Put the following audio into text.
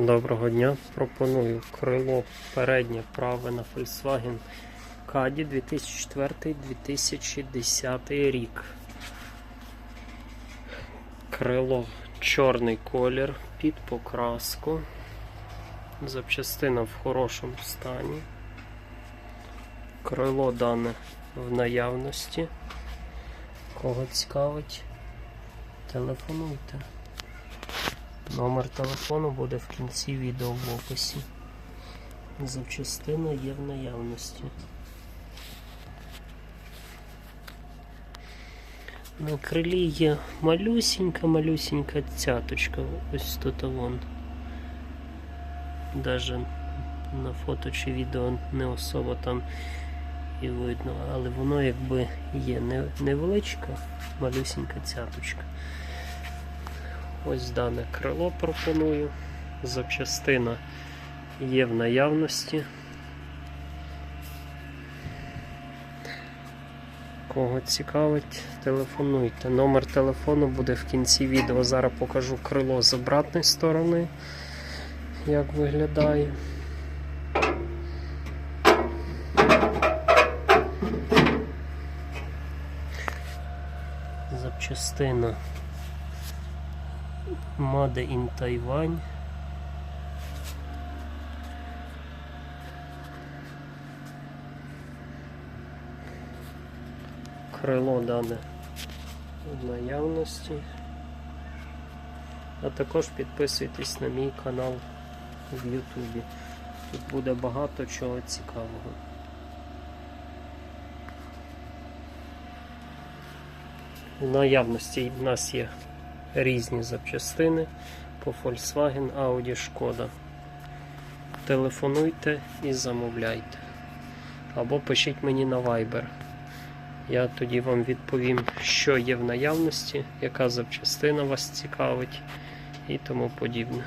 Доброго дня. Пропоную крило переднє праве на Volkswagen Caddy 2004-2010 рік. Крило чорний колір під покраску. Запчастина в хорошому стані. Крило дане в наявності. Кого цікавить, телефонуйте. Номер телефону буде в кінці відео в описі. Запчастина є в наявності. На крилі є малюсінька-малюсінька цяточка. Ось тут вон. Даже на фото чи відео не особо там і видно, але воно якби є невеличка, малюсінька цяточка. Ось дане крило пропоную. Запчастина є в наявності. Кого цікавить, телефонуйте. Номер телефону буде в кінці відео. Зараз покажу крило з обратної сторони, як виглядає. Запчастина Made in Taiwan. Крило дане в наявності. А також підписуйтесь на мій канал в Ютубі. Тут буде багато чого цікавого. В наявності в нас є різні запчастини по Volkswagen, Audi, Шкода. Телефонуйте і замовляйте. Або пишіть мені на Viber. Я тоді вам відповім, що є в наявності, яка запчастина вас цікавить і тому подібне.